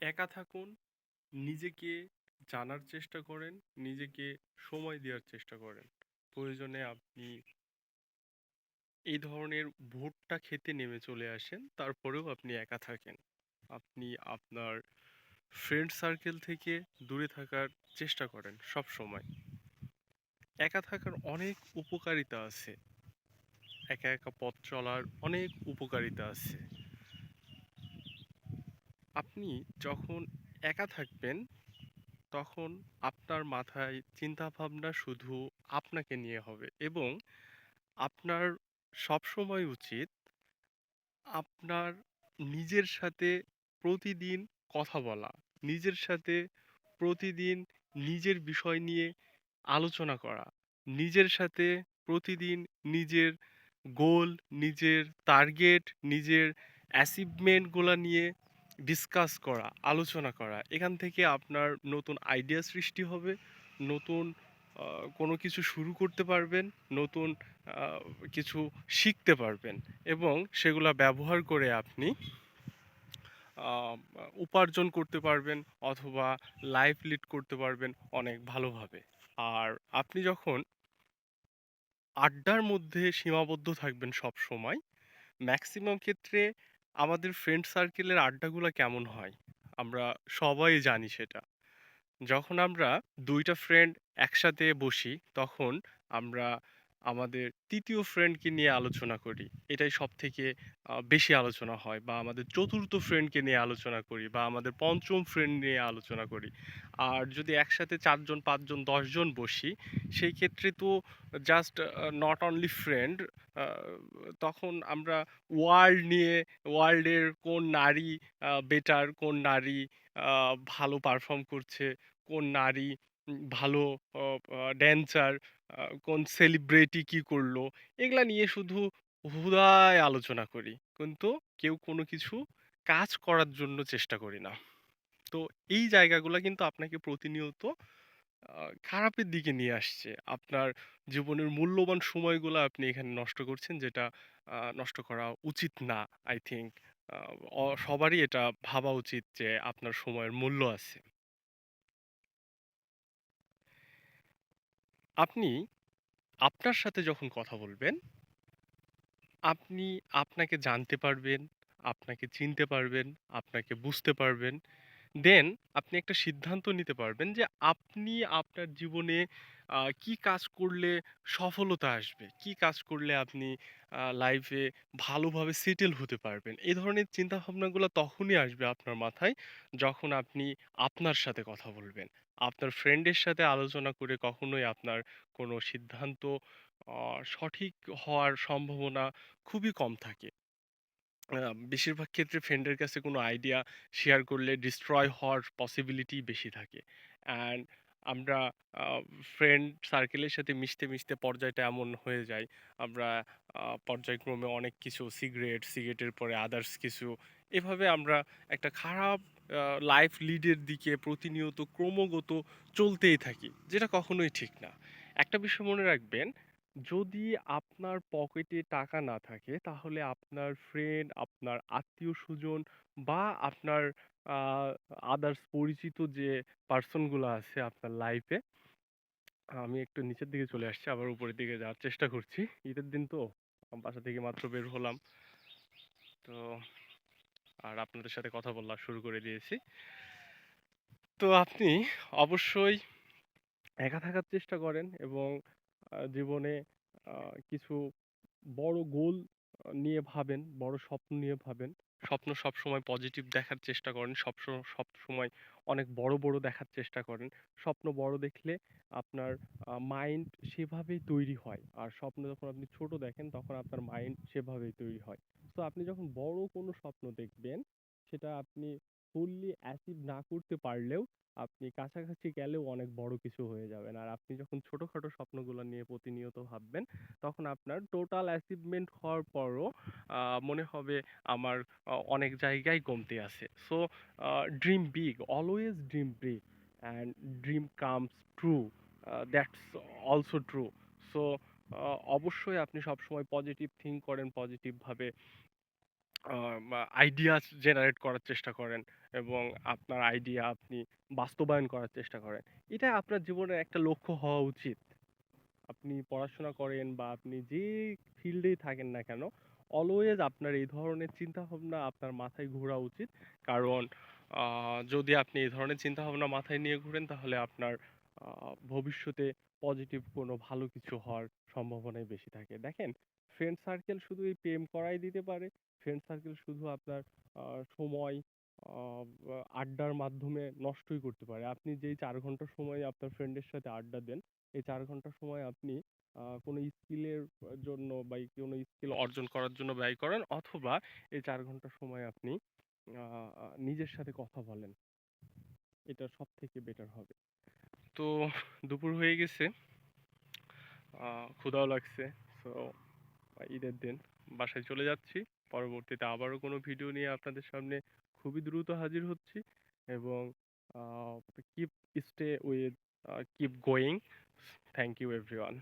একা থাকুন, নিজেকে জানার চেষ্টা করেন, নিজেকে সময় দেওয়ার চেষ্টা করেন। প্রয়োজনে আপনি এই ধরনের ভুট্টা খেতে নেমে চলে আসেন, তারপরেও আপনি একা থাকেন। আপনি আপনার ফ্রেন্ড সার্কেল থেকে দূরে থাকার চেষ্টা করেন সব সময় একা থাকার অনেক উপকারিতা আছে। একা, একা পথ চলার অনেক উপকারিতা আছে। আপনি যখন একা থাকবেন, তখন আপনার মাথায় চিন্তাভাবনা শুধু আপনাকে নিয়ে হবে এবং আপনার সবসময় উচিত আপনার নিজের সাথে প্রতিদিন কথা বলা, নিজের সাথে প্রতিদিন নিজের বিষয় নিয়ে আলোচনা করা, নিজের সাথে প্রতিদিন নিজের গোল, নিজের টার্গেট, নিজের অ্যাচিভমেন্টগুলা নিয়ে ডিসকাস করা, আলোচনা করা। এখান থেকে আপনার নতুন আইডিয়া সৃষ্টি হবে, নতুন কোনো কিছু শুরু করতে পারবেন, নতুন কিছু শিখতে পারবেন এবং সেগুলা ব্যবহার করে আপনি উপার্জন করতে পারবেন অথবা লাইফ লিড করতে পারবেন অনেক ভালোভাবে। আর আপনি যখন আড্ডার মধ্যে সীমাবদ্ধ থাকবেন সব সময় ম্যাক্সিমাম ক্ষেত্রে আমাদের ফ্রেন্ড সার্কেলের আড্ডাগুলা কেমন হয়? আমরা সবাই জানি সেটা। যখন আমরা ২ টা ফ্রেন্ড একসাথে বসি, তখন আমরা আমাদের ৩য় ফ্রেন্ডকে নিয়ে আলোচনা করি। এটাই সবথেকে আ বেশি আলোচনা হয় বা আমাদের ৪র্থ ফ্রেন্ডকে নিয়ে আলোচনা করি বা আমাদের পঞ্চম ফ্রেন্ড নিয়ে আলোচনা করি। আর যদি একসাথে ৪ জন, ৫ জন, ১০ জন বসি, সেই ক্ষেত্রে তো জাস্ট নট অনলি ফ্রেন্ড তখন আমরা ওয়ার্ল্ড নিয়ে, ওয়ার্ল্ডের কোন নারী বেটার, কোন নারী ভালো পারফর্ম করছে, কোন নারী ভালো ড্যান্সার, কোন সেলিব্রিটি কি করল, এগুলা নিয়ে শুধু হুদায় আলোচনা করি। কিন্তু কেউ কোনো কিছু কাজ করার জন্য চেষ্টা করি না। তো এই জায়গাগুলা কিন্তু আপনাকে প্রতিনিয়ত খারাপের দিকে নিয়ে আসছে। আপনার জীবনের মূল্যবান সময়গুলা আপনি এখানে নষ্ট করছেন যেটা নষ্ট করা উচিত না আই অ সবারই এটা ভাবা উচিত যে আপনার সময়ের মূল্য আছে। আপনি আপনার সাথে যখন কথা বলবেন আপনি আপনাকে জানতে পারবেন, আপনাকে চিনতে পারবেন, আপনাকে বুঝতে পারবেন। দেন আপনি একটা সিদ্ধান্ত নিতে পারবেন যে আপনি আপনার জীবনে কি কাজ করলে সফলতা আসবে? কি কাজ করলে আপনি লাইফে ভালোভাবে সেটেল হতে পারবেন? এ ধরনের চিন্তাভাবনাগুলা তখনই আসবে আপনার মাথায় যখন আপনি আপনার সাথে কথা বলবেন। আপনার ফ্রেন্ডের সাথে আলোচনা করে কখনোই আপনার কোনো সিদ্ধান্ত সঠিক হওয়ার সম্ভাবনা খুবই কম থাকে। বেশিরভাগ ক্ষেত্রে ফ্রেন্ডের কাছে কোনো আইডিয়া শেয়ার করলে ডিস্ট্রয় হওয়ার পসিবিলিটি বেশি থাকে। অ্যান্ড আমরা ফ্রেন্ড সার্কেলের সাথে মিশতে, মিশতে পর্যায়টা এমন হয়ে যায়, আমরা পর্যায়ক্রমে অনেক কিছু সিগারেট, সিগারেটের পরে আদার্স কিছু এভাবে আমরা একটা খারাপ লাইফ লিডের দিকে প্রতিনিয়ত ক্রমাগত চলতেই থাকি, যেটা কখনোই ঠিক না। একটা বিষয় মনে রাখবেন যদি আপনার পকেটে টাকা না থাকে তাহলে আপনার ফ্রেন্ড, আপনার আত্মীয়স্বজন বা আপনার আদার্স পরিচিত যে পারসনগুলা আছে আপনার লাইফে আমি একটু নিচের দিকে চলে আসছি আবার উপরের দিকে যাওয়ার চেষ্টা করছি। ঈদের দিন তো বাসা থেকে মাত্র বের হলাম। তো আর আপনাদের সাথে কথা বলা শুরু করে দিয়েছি। তো আপনি অবশ্যই একা থাকার চেষ্টা করেন এবং জীবনে কিছু বড় গোল নিয়ে ভাবেন, বড় স্বপ্ন নিয়ে ভাবেন। স্বপ্ন সবসময় পজিটিভ দেখার চেষ্টা করেন। সব সব সময় অনেক বড়, বড় দেখার চেষ্টা করেন। স্বপ্ন বড় দেখলে আপনার মাইন্ড সেভাবেই তৈরি হয়। আর স্বপ্ন যখন আপনি ছোট দেখেন তখন আপনার মাইন্ড সেভাবেই তৈরি হয়। তো আপনি যখন বড় কোনো স্বপ্ন দেখবেন, সেটা আপনি ফুললি অ্যাচিভ না করতে পারলেও আপনি কাছাকাছি গেলেও অনেক বড় কিছু হয়ে যাবেন। আর আপনি যখন ছোটখাটো স্বপ্নগুলা নিয়ে প্রতিনিয়ত ভাববেন, তখন আপনার টোটাল অ্যাচিভমেন্ট হওয়ার পরও আ মনে হবে আমার অনেক জায়গায় কমতি আছে। So a dream big, always dream big and dream comes true. Uh that's also true. So অবশ্যই আপনি সবসময় পজিটিভ থিংক করেন, পজিটিভ ভাবে আ মা আইডিয়াস জেনারেট করার চেষ্টা করেন এবং আপনার আইডিয়া আপনি বাস্তবায়ন করার চেষ্টা করেন। এটা আপনার জীবনের একটা লক্ষ্য হওয়া উচিত। আপনি পড়াশোনা করেন বা আপনি যে ফিল্ডেই থাকেন না কেন, অলওয়েজ আপনার এই ধরনের চিন্তাভাবনা আপনার মাথায় ঘোরা উচিত। কারণ যদি আপনি এই ধরনের চিন্তাভাবনা মাথায় নিয়ে ঘুরেন তাহলে আপনার ভবিষ্যতে পজিটিভ কোনো ভালো কিছু হওয়ার সম্ভাবনাই বেশি থাকে। দেখেন, ফ্রেন্ড সার্কেল শুধু এই প্রেম করাই দিতে পারে। ফ্রেন্ড সার্কেল শুধু আপনার সময় আড্ডার মাধ্যমে নষ্টই করতে পারে। আপনি যেই চার ঘণ্টা সময় আপনার ফ্রেন্ডের সাথে আড্ডা দেন, এই চার ঘণ্টা সময় আপনি কোনো স্কিলের জন্য বা কোনো স্কিল অর্জন করার জন্য ব্যয় করেন অথবা এই চার ঘণ্টা সময় আপনি নিজের সাথে কথা বলেন। এটা সবথেকে বেটার হবে। তো দুপুর হয়ে গেছে। ক্ষুধাও লাগছে। সো ঈদের দিন। বাসায় চলে যাচ্ছি। পরবর্তীতে আবারও কোনো ভিডিও নিয়ে আপনাদের সামনে খুবই দ্রুত হাজির হচ্ছি এবং keep stay with keep going. Thank you everyone.